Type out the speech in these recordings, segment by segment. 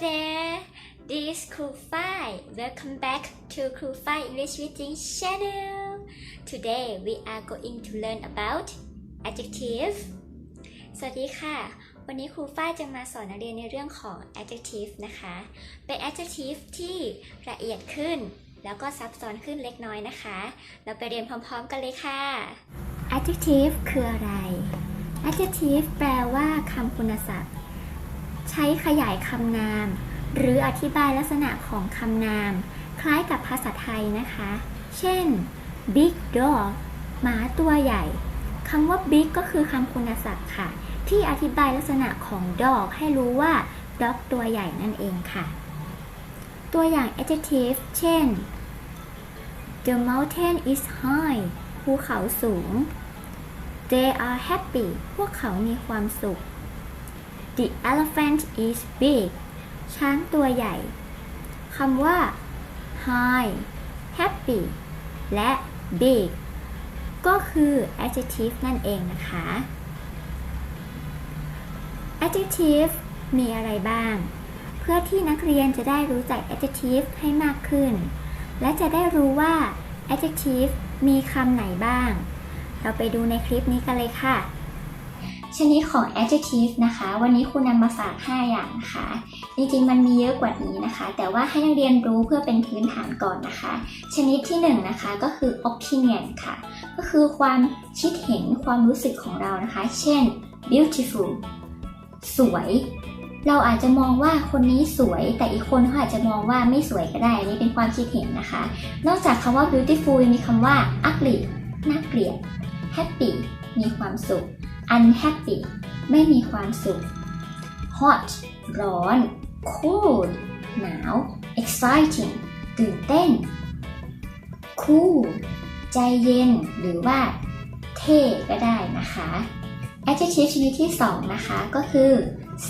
there this is Cool Fi welcome back to Cool Fi English Reading channel today we are going to learn about adjective สวัสดีค่ะ วันนี้ครูฝ้ายจะมาสอนนักเรียนในเรื่องของ adjective นะคะ เป็น adjective ที่ละเอียดขึ้น แล้วก็ซับซ้อนขึ้นเล็กน้อยนะคะ เราไปเรียนพร้อมๆกันเลยค่ะ adjective คืออะไร adjective แปลว่าคำคุณศัพท์ ใช้ขยายคำนาม หรืออธิบายลักษณะของคำนาม คล้ายกับภาษาไทยนะคะ เช่น big dog หมาตัวใหญ่คำว่า big ก็คือคำคุณศัพท์ค่ะ ที่อธิบายลักษณะของ dog ให้รู้ว่า dog ตัวใหญ่นั่นเองค่ะ ตัวอย่าง adjective เช่น the mountain is high ภูเขาสูง they are happy พวกเขามีความสุข The elephant is big ช้างตัวใหญ่ คำว่า high happy และ big ก็คือ adjective นั่นเองนะคะ adjective มีอะไรบ้าง เพื่อที่นักเรียนจะได้รู้จัก adjective ให้มากขึ้น และจะได้รู้ว่า adjective มีคำไหนบ้าง เราไปดูในคลิปนี้กันเลยค่ะ ชนิดของ adjective นะคะ วันนี้คุณนำมาฝาก 5 อย่างนะคะ จริงๆ มันมีเยอะกว่านี้นะคะ แต่ว่าให้นักเรียนรู้เพื่อเป็นพื้นฐานก่อนนะคะ ชนิดที่ 1 นะคะก็คือ opinion ค่ะ ก็คือความคิดเห็นความรู้สึกของเรานะคะ เช่น beautiful สวย เราอาจจะมองว่าคนนี้สวย แต่อีกคนเขาอาจจะมองว่าไม่สวยก็ได้อันนี่เป็นความคิดเห็นนะคะ นอกจากคำว่า beautiful มีคำว่า ugly น่าเกลียด happy มีความสุข unhappy ไม่มีความสุข hot ร้อน cold หนาว exciting ตื่นเต้น cool ใจเย็นหรือว่า เท่ก็ได้นะคะ adjective ชนิดที่ 2 นะคะก็คือ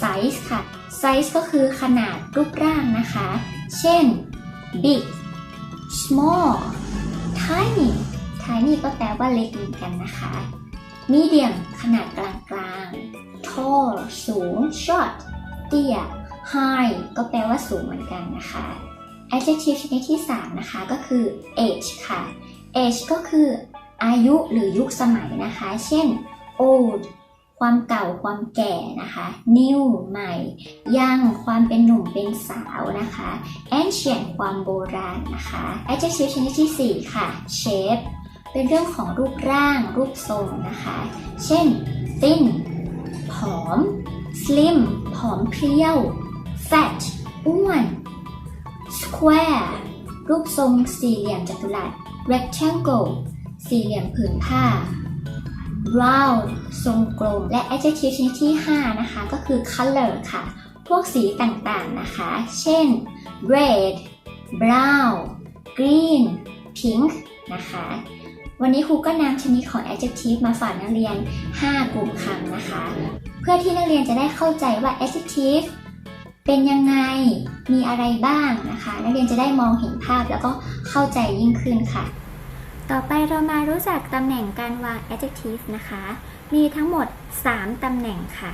size ค่ะ size ก็คือขนาดรูปร่างนะคะ เช่น big small tiny tiny ก็แปลว่าเล็กเหมือนกันนะคะ medium ขนาดกลางกลาง tall สูง short เตี้ย high ก็แปลว่าสูงเหมือนกันนะคะ adjective ชนิดที่ 3 นะคะก็คือ age ค่ะ age ก็คืออายุหรือยุคสมัยนะคะ เช่น old ความเก่าความแก่นะคะ new ใหม่ young ความเป็นหนุ่มเป็นสาวนะคะ ancient ความโบราณนะคะ adjective ชนิดที่ 4 ค่ะ shape เป็นเรื่องของรูปร่าง รูปทรงนะคะ เช่น thin ผอม slim ผอมเพรียว fat อ้วน square รูปทรงสี่เหลี่ยมจัตุรัส rectangle สี่เหลี่ยมผืนผ้า round ทรงกลม และ adjective ชนิดที่ 5 นะคะ ก็คือ color ค่ะ พวกสีต่างๆนะคะ เช่น red brown green pink นะคะ วันนี้ครูก็นำชนิดของ adjective มาฝากนักเรียน 5 กลุ่มคำนะคะ เพื่อที่นักเรียนจะได้เข้าใจว่า adjective เป็นยังไง มีอะไรบ้างนะคะ นักเรียนจะได้มองเห็นภาพแล้วก็เข้าใจยิ่งขึ้นค่ะ ต่อไปเรามารู้จักตำแหน่งการวาง adjective นะคะ มีทั้งหมด 3 ตำแหน่งค่ะ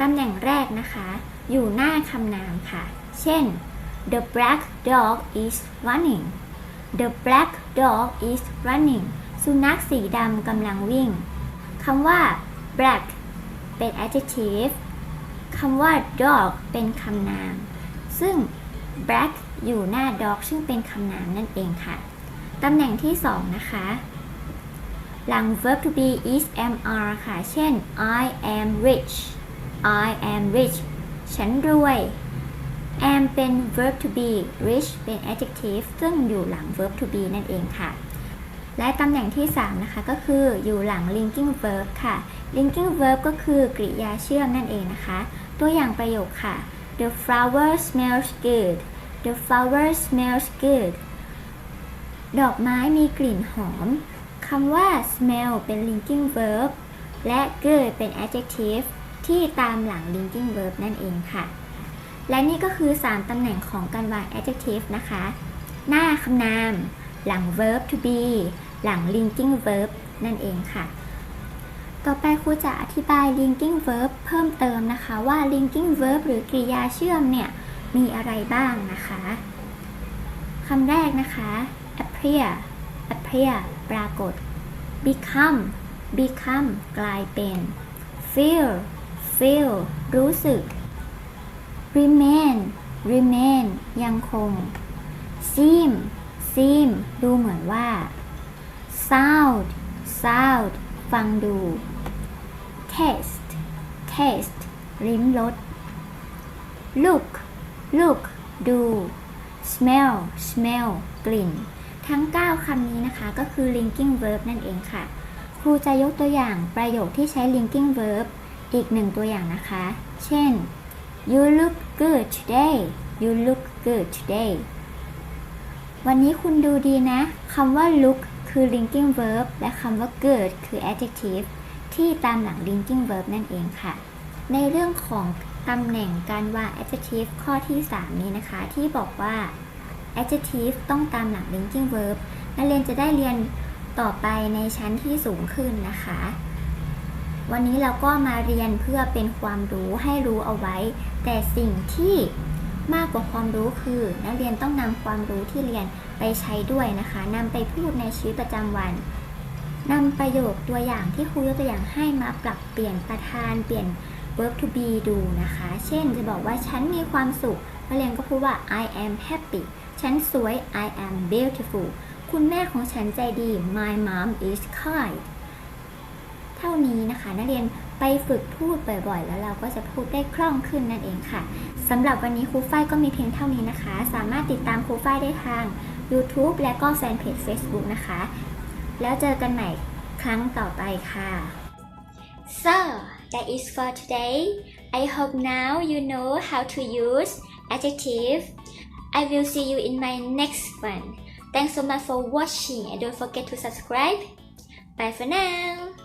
ตำแหน่งแรกนะคะ อยู่หน้าคำนามค่ะ เช่น the black dog is running the black dog is running สุนัขสีดำกำลังวิ่ง คำว่า black เป็น adjective คำว่า dog เป็นคำนาม ซึ่ง black อยู่หน้า dog ซึ่งเป็นคำนามนั่นเองค่ะ ตำแหน่งที่ 2 นะคะ หลัง verb to be is mr ค่ะ เช่น I am rich I am rich ฉันรวย am เป็น verb to be rich เป็น adjective ซึ่งอยู่หลัง verb to be นั่นเองค่ะ และตำแหน่งที่ 3 นะคะ ก็คืออยู่หลัง linking verb ค่ะ linking verb ก็คือกริยาเชื่อมนั่นเองนะคะ ตัวอย่างประโยคค่ะ the flower smells good the flower smells good ดอกไม้มีกลิ่นหอมคำว่า smell เป็น linking verb และ good เป็น adjective ที่ตามหลัง linking verb นั่นเองค่ะ และนี่ก็คือ 3 ตำแหน่งของการวาง adjective นะคะ หน้าคำนาม หลัง verb to be หลัง linking verb นั่นเองค่ะ ต่อไปครูจะอธิบาย linking verb เพิ่มเติมนะคะว่า linking verb หรือกริยาเชื่อมเนี่ย มีอะไรบ้างนะคะคำแรกนะคะ appear appear ปรากฏ become become กลายเป็น feel feel รู้สึก remain remain ยังคง seem seem ดูเหมือนว่า sound sound ฟังดู taste taste ลิ้มรส look look ดู smell smell กลิ่น ทั้ง 9 คำนี้นะคะ ก็คือ linking verb นั่นเองค่ะ ครูจะยกตัวอย่างประโยคที่ใช้ linking verb อีกหนึ่งตัวอย่างนะคะ เช่น you look good today you look good today วันนี้คุณดูดีนะ คำว่า look คือ linking verb และคำว่า good คือ adjective ที่ตามหลัง linking verb นั่นเองค่ะ ในเรื่องของตำแหน่งการวาง adjective ข้อที่ 3 นี้นะคะ ที่บอกว่า adjective ต้องตามหลัง linking verb นักเรียนจะได้เรียนต่อไปในชั้นที่สูงขึ้นนะคะ วันนี้เราก็มาเรียนเพื่อเป็นความรู้ให้รู้เอาไว้ แต่สิ่งที่มากกว่าความรู้คือ นักเรียนต้องนำความรู้ที่เรียนไปใช้ด้วยนะคะนำไปพูดในชีวิตประจำวันนำประโยคตัวอย่างที่ครูยกตัวอย่างให้มาปรับเปลี่ยนประธานเปลี่ยน verb to be ดูนะคะ เช่นจะบอกว่าฉันมีความสุขนักเรียนก็พูดว่า I am happy ฉันสวย I am beautiful คุณแม่ของฉันใจดี My mom is kind ท่านี้นะคะ นักเรียนไปฝึกพูดบ่อยๆ แล้วเราก็จะพูดได้คล่องขึ้นนั่นเองค่ะสำหรับวันนี้ครูฝ้ายก็มีเพียงเท่านี้นะคะ สามารถติดตามครูฝ้ายได้ทาง YouTube และก็แฟนเพจ Facebook นะคะ แล้วเจอกันใหม่ครั้งต่อไปค่ะ So that is for today I hope now you know how to use adjective I will see you in my next one Thanks so much for watching and don't forget to subscribe Bye for now